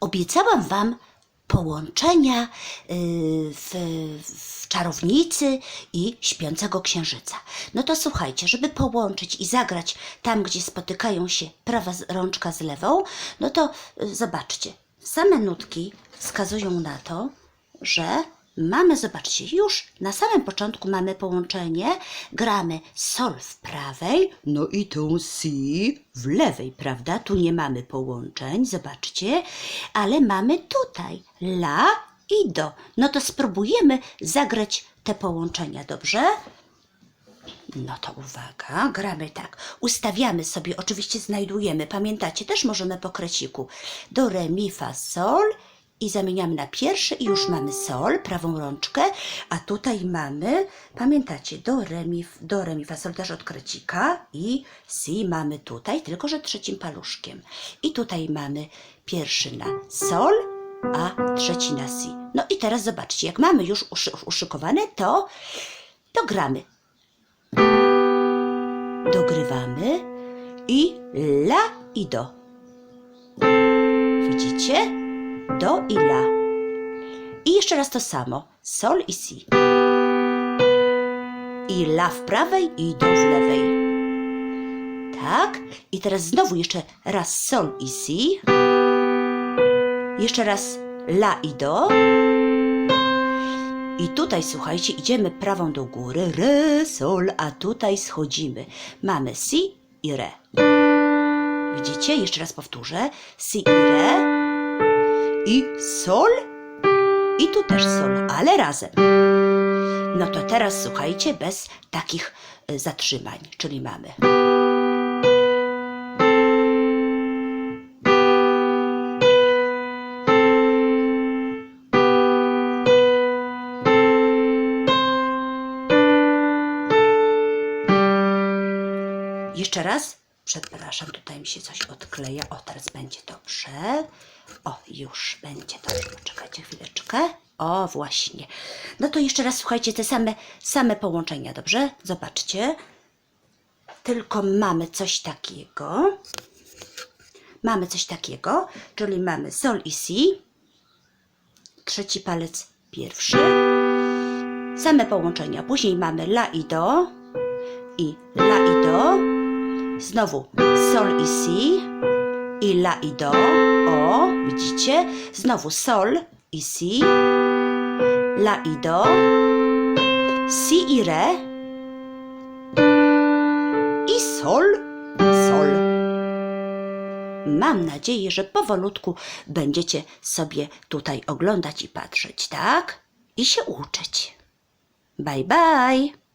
obiecałam Wam połączenia y, w, w czarownicy i śpiącego księżyca. No to słuchajcie, żeby połączyć i zagrać tam, gdzie spotykają się prawa rączka z lewą, no to y, zobaczcie, same nutki wskazują na to, że mamy, zobaczcie, już na samym początku mamy połączenie, gramy sol w prawej, no i tą si w lewej, prawda? Tu nie mamy połączeń, zobaczcie, ale mamy tutaj la i do. No to spróbujemy zagrać te połączenia, dobrze? No to uwaga, gramy tak. Ustawiamy sobie, oczywiście znajdujemy, pamiętacie, też możemy po kreciku. Do, re, mi, fa, sol i zamieniamy na pierwszy i już mamy sol, prawą rączkę, a tutaj mamy, pamiętacie, do, re, mi, f- do, re, mi, fa, sol też od krecika i si mamy tutaj, tylko że trzecim paluszkiem. I tutaj mamy pierwszy na sol, a trzeci na si. No i teraz zobaczcie, jak mamy już uszy, uszykowane, to, to gramy dogrywamy i la i do. Widzicie? Do i la. I jeszcze raz to samo. Sol i si. I la w prawej i do w lewej. Tak. I teraz znowu jeszcze raz sol i si. Jeszcze raz la i do. I tutaj, słuchajcie, idziemy prawą do góry, re, sol, a tutaj schodzimy. Mamy si i re. Widzicie? Jeszcze raz powtórzę. Si i re. I sol. I tu też sol, ale razem. No to teraz słuchajcie, bez takich y, zatrzymań, czyli mamy. Jeszcze raz. Przepraszam, tutaj mi się coś odkleja. O, teraz będzie dobrze. O, już będzie dobrze. Poczekajcie chwileczkę. O, właśnie. No to jeszcze raz słuchajcie, te same, same połączenia, dobrze? Zobaczcie. Tylko mamy coś takiego. Mamy coś takiego, czyli mamy sol i si. Trzeci palec pierwszy. Same połączenia. Później mamy la i do i la i do. Znowu sol i si i la i do. O, widzicie? Znowu sol i si, la i do, si i re i sol, sol. Mam nadzieję, że powolutku będziecie sobie tutaj oglądać i patrzeć, tak? I się uczyć. Bye bye.